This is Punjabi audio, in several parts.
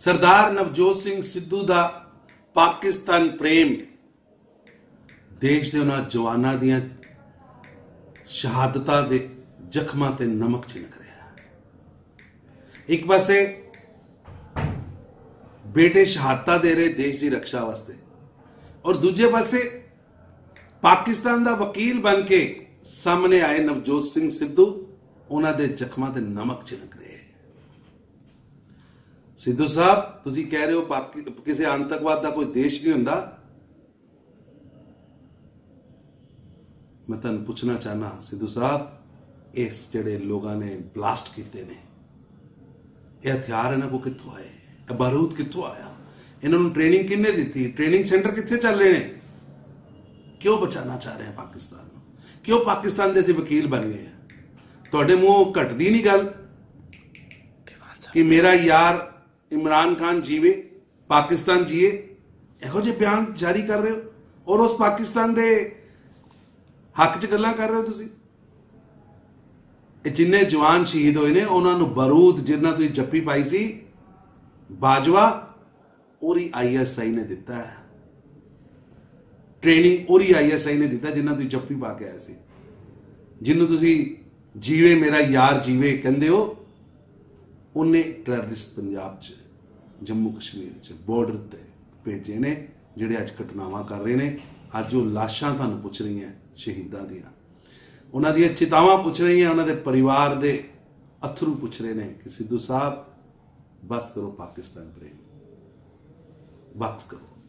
ਸਰਦਾਰ ਨਵਜੋਤ ਸਿੰਘ ਸਿੱਧੂ ਦਾ ਪਾਕਿਸਤਾਨ ਪ੍ਰੇਮ ਦੇਸ਼ ਦੇ ਉਹਨਾਂ ਜਵਾਨਾਂ ਦੀਆਂ ਸ਼ਹਾਦਤਾਂ ਦੇ ਜ਼ਖਮਾਂ ਤੇ ਨਮਕ ਛਿਣਕ ਰਿਹਾ ਇੱਕ ਪਾਸੇ ਬੇਟੇ ਸ਼ਹਾਦਤਾਂ ਦੇ ਰਹੇ ਦੇਸ਼ ਦੀ ਰੱਖਿਆ ਵਾਸਤੇ ਔਰ ਦੂਜੇ ਪਾਸੇ ਪਾਕਿਸਤਾਨ ਦਾ ਵਕੀਲ ਬਣ ਕੇ ਸਾਹਮਣੇ ਆਏ ਨਵਜੋਤ ਸਿੰਘ ਸਿੱਧੂ, ਉਹਨਾਂ ਦੇ ਜ਼ਖਮਾਂ ਤੇ ਨਮਕ ਛਿਣਕ ਰਿਹਾ। ਸਿੱਧੂ ਸਾਹਿਬ ਤੁਸੀਂ ਕਹਿ ਰਹੇ ਹੋ ਕਿਸੇ ਆਤੰਕਵਾਦ ਦਾ ਕੋਈ ਦੇਸ਼ ਨਹੀਂ ਹੁੰਦਾ। ਮੈਂ ਤੁਹਾਨੂੰ ਪੁੱਛਣਾ ਚਾਹਨਾ ਸਿੱਧੂ ਸਾਹਿਬ ਇਸ ਜਿਹੜੇ ਲੋਕਾਂ ਨੇ ਬਲਾਸਟ ਕੀਤੇ ਨੇ ਇਹ ਹਥਿਆਰ ਇਹਨਾਂ ਕੋ ਕਿੱਥੋਂ ਆਏ? ਇਹ ਬਾਰੂਦ ਕਿੱਥੋਂ ਆਇਆ? ਇਹਨਾਂ ਨੂੰ ਟ੍ਰੇਨਿੰਗ ਕਿੰਨੇ ਦਿੱਤੀ? ਟ੍ਰੇਨਿੰਗ ਸੈਂਟਰ ਕਿੱਥੇ ਚੱਲ ਰਹੇ ਨੇ? ਕਿਉਂ ਬਚਾਉਣਾ ਚਾਹ ਰਹੇ ਆ ਪਾਕਿਸਤਾਨ ਨੂੰ? ਕਿਉਂ ਪਾਕਿਸਤਾਨ ਦੇ ਅਸੀਂ ਵਕੀਲ ਬਣ ਗਏ? ਤੁਹਾਡੇ ਮੂੰਹੋਂ ਘਟਦੀ ਨਹੀਂ ਗੱਲ ਕਿ ਮੇਰਾ ਯਾਰ ਇਮਰਾਨ ਖਾਨ ਜੀਵੇ ਪਾਕਿਸਤਾਨ ਜੀਏ ਇਹੋ ਜਿਹੇ ਬਿਆਨ ਜਾਰੀ ਕਰ ਰਹੇ ਹੋ ਔਰ ਉਸ ਪਾਕਿਸਤਾਨ ਦੇ ਹੱਕ 'ਚ ਗੱਲਾਂ ਕਰ ਰਹੇ ਹੋ ਤੁਸੀਂ ਇਹ ਜਿੰਨੇ ਜਵਾਨ ਸ਼ਹੀਦ ਹੋਏ ਨੇ ਉਹਨਾਂ ਨੂੰ ਬਰੂਦ ਜਿੰਨਾ ਤੁਸੀਂ ਜੱਫੀ ਪਾਈ ਸੀ ਬਾਜਵਾ ਉਹਦੀ ਆਈਐਸਆਈ ਨੇ ਦਿੱਤਾ ਹੈ ਟ੍ਰੇਨਿੰਗ ਉਹਦੀ ਆਈਐਸਆਈ ਨੇ ਦਿੱਤਾ ਜਿੰਨਾ ਤੁਸੀਂ ਜੱਫੀ ਪਾ ਕੇ ਆਏ ਸੀ ਜਿਹਨੂੰ ਤੁਸੀਂ ਜੀਵੇ ਮੇਰਾ ਯਾਰ ਜੀਵੇ ਕਹਿੰਦੇ ਹੋ ਉਹਨੇ ਟੈਰਰਿਸਟ ਪੰਜਾਬ 'ਚ, ਜੰਮੂ ਕਸ਼ਮੀਰ 'ਚ ਬਾਰਡਰ ਤੇ ਭੇਜੇ ਨੇ, ਜਿਹੜੇ ਅੱਜ ਘਟਨਾਵਾਂ ਕਰ ਰਹੇ ਨੇ। ਅੱਜ ਉਹ ਲਾਸ਼ਾਂ ਤੁਹਾਨੂੰ ਪੁੱਛ ਰਹੀਆਂ ਸ਼ਹੀਦਾਂ ਦੀਆਂ। ਉਹਨਾਂ ਦੀਆਂ ਚਿਤਾਵਾਂ ਪੁੱਛ ਰਹੀਆਂ, ਉਹਨਾਂ ਦੇ ਪਰਿਵਾਰ ਦੇ ਅਥਰੂ ਪੁੱਛ ਰਹੇ ਨੇ ਕਿ ਸਿੱਧੂ ਸਾਹਿਬ, ਬਸ ਕਰੋ ਪਾਕਿਸਤਾਨ ਪ੍ਰੇਮ। ਬਸ ਕਰੋ।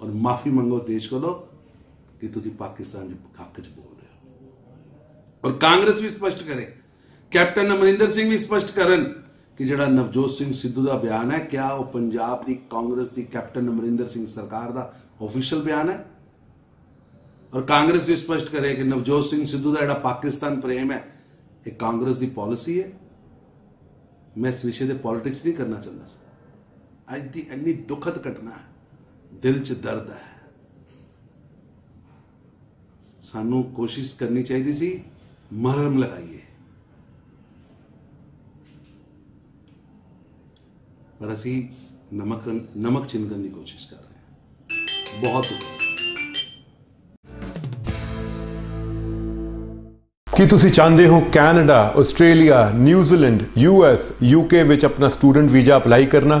ਔਰ ਮਾਫੀ ਮੰਗੋ ਦੇਸ਼ ਕੋਲੋਂ ਕਿ ਤੁਸੀਂ ਪਾਕਿਸਤਾਨ ਦੇ ਹੱਕ 'ਚ ਬੋਲ ਰਹੇ ਹੋ। ਔਰ ਕਾਂਗਰਸ ਵੀ ਸਪਸ਼ਟ ਕਰੇ ਕੈਪਟਨ ਅਮਰਿੰਦਰ ਸਿੰਘ ਵੀ ਸਪਸ਼ਟ ਕਰਨ ਕਿ ਜਿਹੜਾ ਨਵਜੋਤ ਸਿੰਘ ਸਿੱਧੂ ਦਾ ਬਿਆਨ ਹੈ, ਕਿਆ ਉਹ ਪੰਜਾਬ ਦੀ ਕਾਂਗਰਸ ਦੀ ਕੈਪਟਨ ਅਮਰਿੰਦਰ ਸਿੰਘ ਸਰਕਾਰ ਦਾ ਆਫੀਸ਼ੀਅਲ ਬਿਆਨ ਹੈ? ਔਰ ਕਾਂਗਰਸ ਵੀ ਸਪਸ਼ਟ ਕਰੇ ਕਿ ਨਵਜੋਤ ਸਿੰਘ ਸਿੱਧੂ ਦਾ ਜਿਹੜਾ ਪਾਕਿਸਤਾਨ ਪ੍ਰੇਮ ਹੈ, ਇਹ ਕਾਂਗਰਸ ਦੀ ਪਾਲਿਸੀ ਹੈ। ਮੈਂ ਇਸ ਵਿਸ਼ੇ ਤੇ ਪੋਲਿਟਿਕਸ ਨਹੀਂ ਕਰਨਾ ਚਾਹੁੰਦਾ ਅੱਜ ਦੀ ਇੰਨੀ ਦੁਖਦ ਘਟਨਾ ਹੈ, ਦਿਲ 'ਚ ਦਰਦ ਹੈ। ਸਾਨੂੰ ਕੋਸ਼ਿਸ਼ ਕਰਨੀ ਚਾਹੀਦੀ ਸੀ, ਮਰਮ ਲਗਾਈਏ। ਪਰ ਅਸੀਂ ਨਮਕ ਨਮਕ ਚਿੰਨਣ ਦੀ ਕੋਸ਼ਿਸ਼ ਕਰ ਰਹੇ ਹਾਂ ਬਹੁਤ ਕੀ ਤੁਸੀਂ ਚਾਹੁੰਦੇ ਹੋ Canada Australia New Zealand US UK ਵਿੱਚ ਆਪਣਾ ਸਟੂਡੈਂਟ ਵੀਜ਼ਾ ਅਪਲਾਈ ਕਰਨਾ